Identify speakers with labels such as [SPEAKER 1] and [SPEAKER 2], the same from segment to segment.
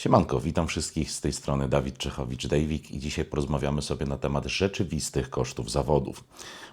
[SPEAKER 1] Siemanko, witam wszystkich z tej strony Dawid Czechowicz-Dejwik i dzisiaj porozmawiamy sobie na temat rzeczywistych kosztów zawodów.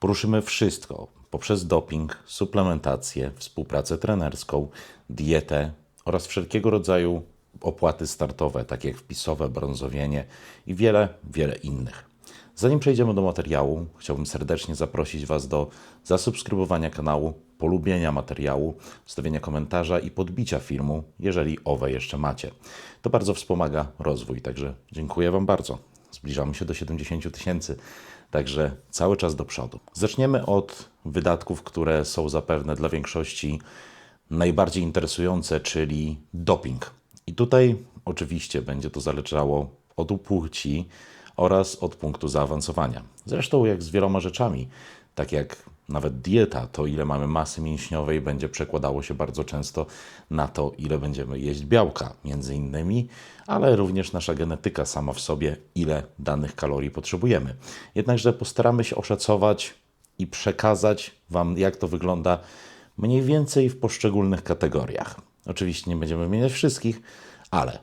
[SPEAKER 1] Poruszymy wszystko poprzez doping, suplementację, współpracę trenerską, dietę oraz wszelkiego rodzaju opłaty startowe, takie jak wpisowe, brązowienie i wiele, wiele innych. Zanim przejdziemy do materiału, chciałbym serdecznie zaprosić Was do zasubskrybowania kanału, polubienia materiału, stawienia komentarza i podbicia filmu, jeżeli owe jeszcze macie. To bardzo wspomaga rozwój, także dziękuję Wam bardzo. Zbliżamy się do 70 000 tysięcy, także cały czas do przodu. Zaczniemy od wydatków, które są zapewne dla większości najbardziej interesujące, czyli doping. I tutaj oczywiście będzie to zależało od płci oraz od punktu zaawansowania. Zresztą jak z wieloma rzeczami, tak jak nawet dieta, to ile mamy masy mięśniowej będzie przekładało się bardzo często na to, ile będziemy jeść białka, między innymi, ale również nasza genetyka sama w sobie, ile danych kalorii potrzebujemy. Jednakże postaramy się oszacować i przekazać Wam, jak to wygląda mniej więcej w poszczególnych kategoriach. Oczywiście nie będziemy wymieniać wszystkich, ale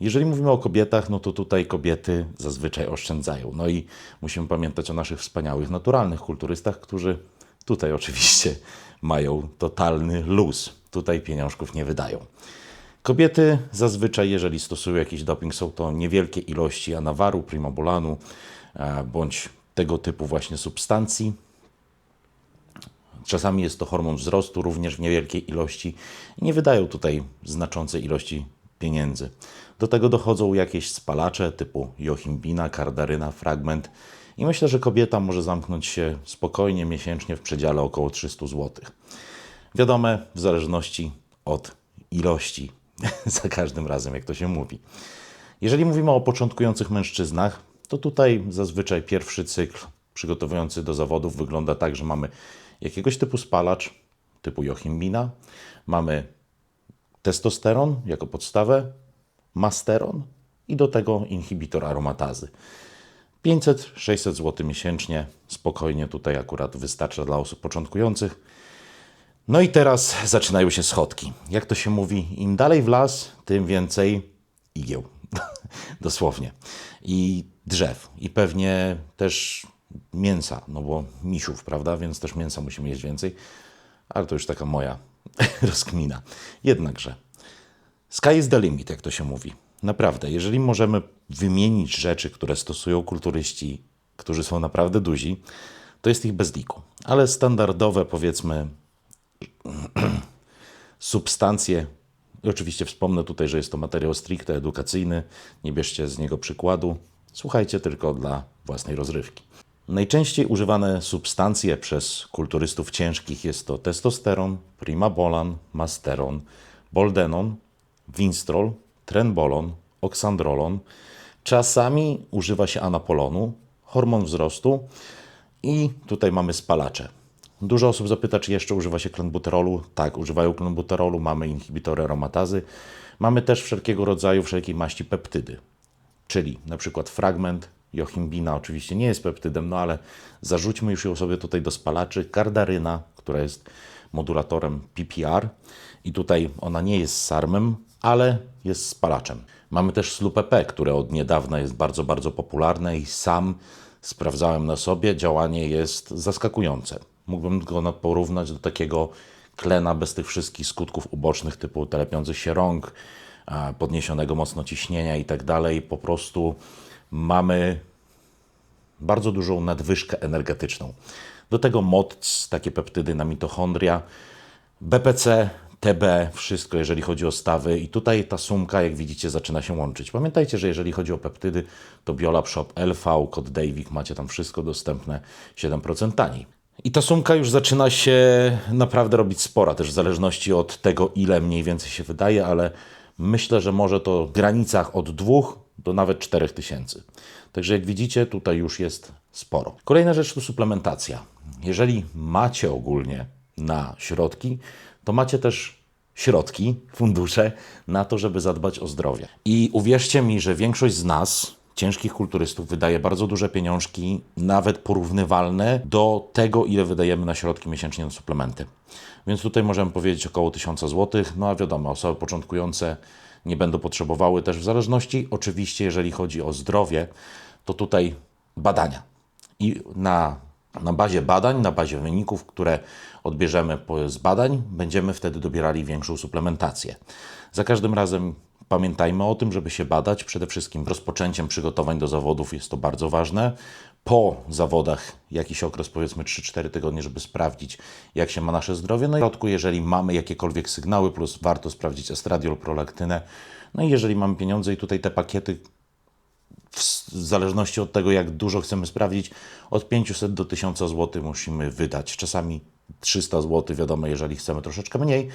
[SPEAKER 1] jeżeli mówimy o kobietach, no to tutaj kobiety zazwyczaj oszczędzają. No i musimy pamiętać o naszych wspaniałych, naturalnych kulturystach, którzy tutaj oczywiście mają totalny luz. Tutaj pieniążków nie wydają. Kobiety zazwyczaj, jeżeli stosują jakiś doping, są to niewielkie ilości anawaru, primobolanu e, bądź tego typu właśnie substancji. Czasami jest to hormon wzrostu, również w niewielkiej ilości nie wydają tutaj znaczącej ilości pieniędzy. Do tego dochodzą jakieś spalacze typu jochimbina, kardaryna, fragment i myślę, że kobieta może zamknąć się spokojnie miesięcznie w przedziale około 300 zł. Wiadome, w zależności od ilości, za każdym razem, jak to się mówi. Jeżeli mówimy o początkujących mężczyznach, to tutaj zazwyczaj pierwszy cykl przygotowujący do zawodów wygląda tak, że mamy jakiegoś typu spalacz, typu jochimbina, mamy testosteron jako podstawę, masteron i do tego inhibitor aromatazy. 500-600 zł miesięcznie, spokojnie tutaj akurat wystarcza dla osób początkujących. No i teraz zaczynają się schodki. Jak to się mówi, im dalej w las, tym więcej igieł. Dosłownie. I drzew. I pewnie też mięsa, no bo misiów, prawda? Więc też mięsa musimy jeść więcej. Ale to już taka moja rozkmina. Jednakże, sky is the limit, jak to się mówi. Naprawdę, jeżeli możemy wymienić rzeczy, które stosują kulturyści, którzy są naprawdę duzi, to jest ich bez liku. Ale standardowe, powiedzmy, substancje, i oczywiście wspomnę tutaj, że jest to materiał stricte edukacyjny, nie bierzcie z niego przykładu, słuchajcie tylko dla własnej rozrywki. Najczęściej używane substancje przez kulturystów ciężkich jest to testosteron, primabolan, masteron, boldenon, winstrol, trenbolon, oksandrolon. Czasami używa się anapolonu, hormon wzrostu i tutaj mamy spalacze. Dużo osób zapyta, czy jeszcze używa się klenbuterolu. Tak, używają klenbuterolu, mamy inhibitory aromatazy. Mamy też wszelkiego rodzaju, wszelkiej maści peptydy, czyli na przykład fragment, jochimbina oczywiście nie jest peptydem, no ale zarzućmy już ją sobie tutaj do spalaczy. Kardaryna, która jest modulatorem PPR i tutaj ona nie jest sarmem, ale jest spalaczem. Mamy też SLUPP, które od niedawna jest bardzo, bardzo popularne i sam sprawdzałem na sobie. Działanie jest zaskakujące. Mógłbym go porównać do takiego klena bez tych wszystkich skutków ubocznych typu telepiących się rąk, podniesionego mocno ciśnienia i tak dalej. Po prostu mamy bardzo dużą nadwyżkę energetyczną. Do tego MOTC, takie peptydy na mitochondria, BPC, TB, wszystko jeżeli chodzi o stawy i tutaj ta sumka, jak widzicie, zaczyna się łączyć. Pamiętajcie, że jeżeli chodzi o peptydy, to Biolab Shop LV, kod Davik, macie tam wszystko dostępne 7% taniej. I ta sumka już zaczyna się naprawdę robić spora, też w zależności od tego, ile mniej więcej się wydaje, ale myślę, że może to w granicach od 2 do nawet 4 tysięcy. Także jak widzicie, tutaj już jest sporo. Kolejna rzecz to suplementacja. Jeżeli macie ogólnie na środki, to macie też środki, fundusze na to, żeby zadbać o zdrowie. I uwierzcie mi, że większość z nas, ciężkich kulturystów, wydaje bardzo duże pieniążki, nawet porównywalne do tego, ile wydajemy na środki miesięcznie na suplementy. Więc tutaj możemy powiedzieć około 1000 zł. No a wiadomo, osoby początkujące nie będą potrzebowały też w zależności. Oczywiście, jeżeli chodzi o zdrowie, to tutaj badania. I na, na bazie badań, na bazie wyników, które odbierzemy z badań, będziemy wtedy dobierali większą suplementację. Za każdym razem pamiętajmy o tym, żeby się badać. Przede wszystkim rozpoczęciem przygotowań do zawodów jest to bardzo ważne. Po zawodach jakiś okres, powiedzmy 3-4 tygodnie, żeby sprawdzić, jak się ma nasze zdrowie. No i w środku, jeżeli mamy jakiekolwiek sygnały, plus warto sprawdzić estradiol, prolaktynę. No i jeżeli mamy pieniądze i tutaj te pakiety w zależności od tego, jak dużo chcemy sprawdzić, od 500 do 1000 zł musimy wydać. Czasami 300 zł, wiadomo, jeżeli chcemy troszeczkę mniej.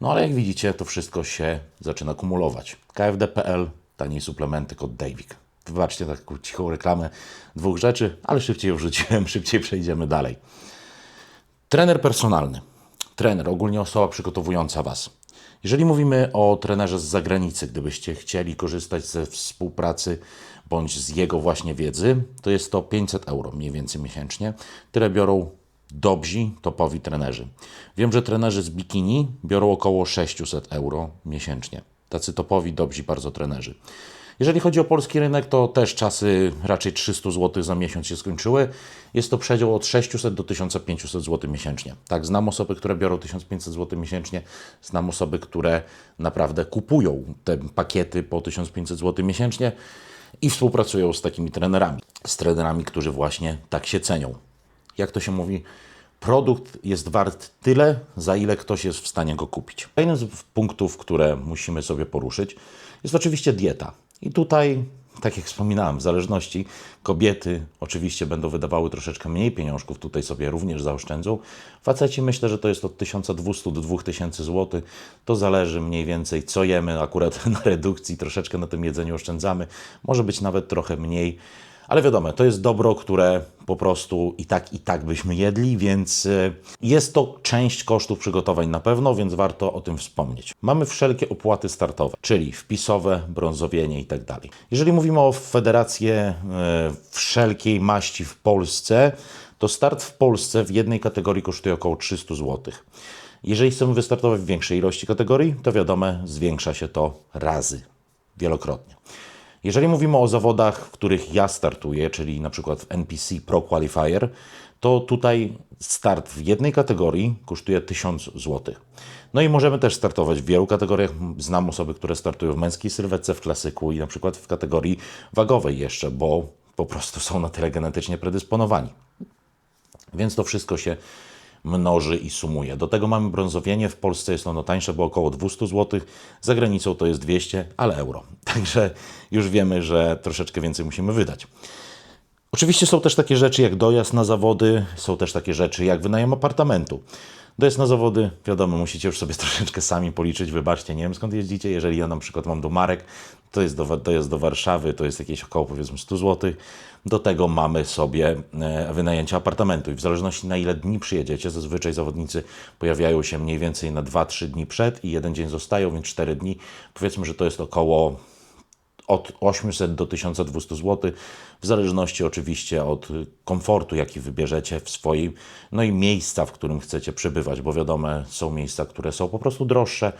[SPEAKER 1] No ale jak widzicie, to wszystko się zaczyna kumulować. KFD.pl, taniej suplementy, kod Davik. Wybaczcie taką cichą reklamę dwóch rzeczy, ale szybciej ją wrzuciłem, szybciej przejdziemy dalej. Trener personalny. Trener, ogólnie osoba przygotowująca Was. Jeżeli mówimy o trenerze z zagranicy, gdybyście chcieli korzystać ze współpracy bądź z jego właśnie wiedzy, to jest to 500 euro mniej więcej miesięcznie. Tyle biorą dobrzy, topowi trenerzy. Wiem, że trenerzy z bikini biorą około 600 euro miesięcznie. Tacy topowi, dobrzy bardzo trenerzy. Jeżeli chodzi o polski rynek, to też czasy raczej 300 zł za miesiąc się skończyły. Jest to przedział od 600 do 1500 zł miesięcznie. Tak, znam osoby, które biorą 1500 zł miesięcznie, znam osoby, które naprawdę kupują te pakiety po 1500 zł miesięcznie i współpracują z takimi trenerami. Z trenerami, którzy właśnie tak się cenią. Jak to się mówi? Produkt jest wart tyle, za ile ktoś jest w stanie go kupić. Jeden z punktów, które musimy sobie poruszyć, jest oczywiście dieta. I tutaj, tak jak wspominałem, w zależności kobiety oczywiście będą wydawały troszeczkę mniej pieniążków, tutaj sobie również zaoszczędzą. Faceci myślę, że to jest od 1200 do 2000 zł. To zależy mniej więcej, co jemy. Akurat na redukcji troszeczkę na tym jedzeniu oszczędzamy. Może być nawet trochę mniej. Ale wiadomo, to jest dobro, które po prostu i tak, i tak byśmy jedli, więc y, jest to część kosztów przygotowań na pewno, więc warto o tym wspomnieć. Mamy wszelkie opłaty startowe, czyli wpisowe, brązowienie i tak dalej. Jeżeli mówimy o federację y, wszelkiej maści w Polsce, to start w Polsce w jednej kategorii kosztuje około 300 zł. Jeżeli chcemy wystartować w większej ilości kategorii, to wiadomo, zwiększa się to razy, wielokrotnie. Jeżeli mówimy o zawodach, w których ja startuję, czyli na przykład w NPC Pro Qualifier, to tutaj start w jednej kategorii kosztuje 1000 zł. No i możemy też startować w wielu kategoriach. Znam osoby, które startują w męskiej sylwetce, w klasyku i na przykład w kategorii wagowej jeszcze, bo po prostu są na tyle genetycznie predysponowani. Więc to wszystko się mnoży i sumuje. Do tego mamy brązowienie. W Polsce jest ono tańsze, bo około 200 zł. Za granicą to jest 200, ale euro. Także już wiemy, że troszeczkę więcej musimy wydać. Oczywiście są też takie rzeczy jak dojazd na zawody, są też takie rzeczy jak wynajem apartamentu. Dojazd na zawody, wiadomo, musicie już sobie troszeczkę sami policzyć, wybaczcie, nie wiem skąd jeździcie. Jeżeli ja na przykład mam do Marek, to jest do, jest do Warszawy, to jest jakieś około powiedzmy 100 zł. Do tego mamy sobie e, wynajęcie apartamentu i w zależności na ile dni przyjedziecie, zazwyczaj zawodnicy pojawiają się mniej więcej na 2-3 dni przed i jeden dzień zostają, więc 4 dni. Powiedzmy, że to jest około od 800 do 1200 zł, w zależności oczywiście od komfortu, jaki wybierzecie w swoim, no i miejsca, w którym chcecie przebywać, bo wiadomo, są miejsca, które są po prostu droższe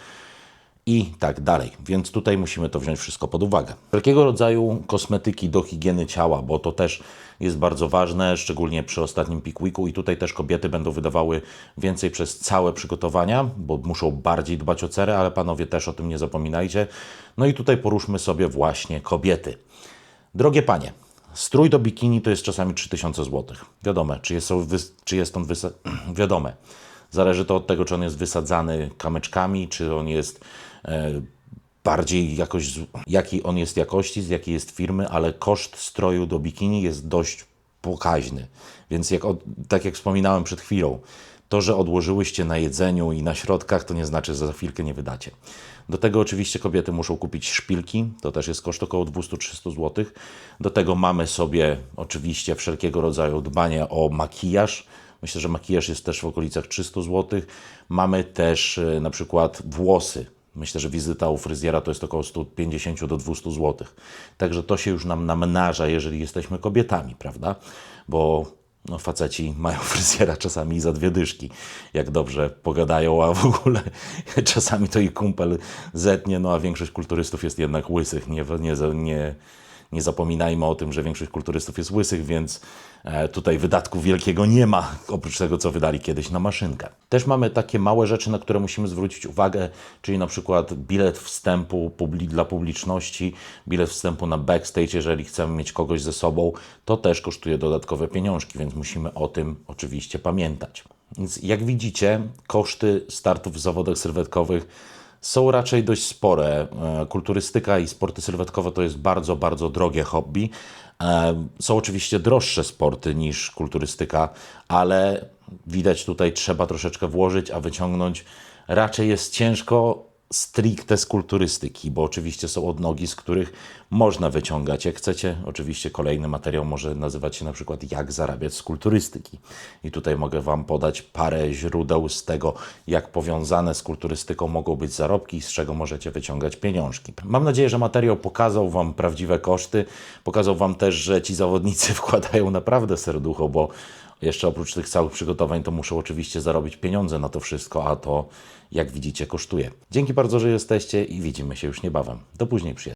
[SPEAKER 1] i tak dalej. Więc tutaj musimy to wziąć wszystko pod uwagę. Wszelkiego rodzaju kosmetyki do higieny ciała, bo to też jest bardzo ważne, szczególnie przy ostatnim Peak Weeku i tutaj też kobiety będą wydawały więcej przez całe przygotowania, bo muszą bardziej dbać o cerę, ale panowie też o tym nie zapominajcie. No i tutaj poruszmy sobie właśnie kobiety. Drogie panie, strój do bikini to jest czasami 3000 zł. Wiadomo, czy jest, czy jest on wysa- wiadome. Zależy to od tego, czy on jest wysadzany kamyczkami, czy on jest e, bardziej jakoś, jakiej on jest jakości, z jakiej jest firmy, ale koszt stroju do bikini jest dość pokaźny. Więc jak, tak jak wspominałem przed chwilą, to, że odłożyłyście na jedzeniu i na środkach, to nie znaczy, że za chwilkę nie wydacie. Do tego oczywiście kobiety muszą kupić szpilki, to też jest koszt około 200-300 zł. Do tego mamy sobie oczywiście wszelkiego rodzaju dbanie o makijaż. Myślę, że makijaż jest też w okolicach 300 zł. Mamy też e, na przykład włosy. Myślę, że wizyta u fryzjera to jest około 150 do 200 zł. Także to się już nam namnaża, jeżeli jesteśmy kobietami, prawda? Bo No, faceci mają fryzjera czasami i za dwie dyszki, jak dobrze pogadają, a w ogóle czasami to ich kumpel zetnie, no a większość kulturystów jest jednak łysych. Nie, nie, nie, nie zapominajmy o tym, że większość kulturystów jest łysych, więc e, tutaj wydatku wielkiego nie ma, oprócz tego, co wydali kiedyś na maszynkę. Też mamy takie małe rzeczy, na które musimy zwrócić uwagę, czyli na przykład bilet wstępu dla publiczności, bilet wstępu na backstage, jeżeli chcemy mieć kogoś ze sobą, to też kosztuje dodatkowe pieniążki, więc musimy o tym oczywiście pamiętać. Więc jak widzicie, koszty startów w zawodach sylwetkowych są raczej dość spore. E, Kulturystyka i sporty sylwetkowe to jest bardzo, bardzo drogie hobby. E, Są oczywiście droższe sporty niż kulturystyka, ale widać tutaj trzeba troszeczkę włożyć, a wyciągnąć raczej jest ciężko stricte z kulturystyki, bo oczywiście są odnogi, z których można wyciągać. Jak chcecie, oczywiście kolejny materiał może nazywać się na przykład Jak zarabiać z kulturystyki. I tutaj mogę Wam podać parę źródeł z tego, jak powiązane z kulturystyką mogą być zarobki i z czego możecie wyciągać pieniążki. Mam nadzieję, że materiał pokazał Wam prawdziwe koszty, pokazał Wam też, że ci zawodnicy wkładają naprawdę serducho, bo jeszcze oprócz tych całych przygotowań, to muszę oczywiście zarobić pieniądze na to wszystko, a to, jak widzicie, kosztuje. Dzięki bardzo, że jesteście i widzimy się już niebawem. Do później, przyjaciół.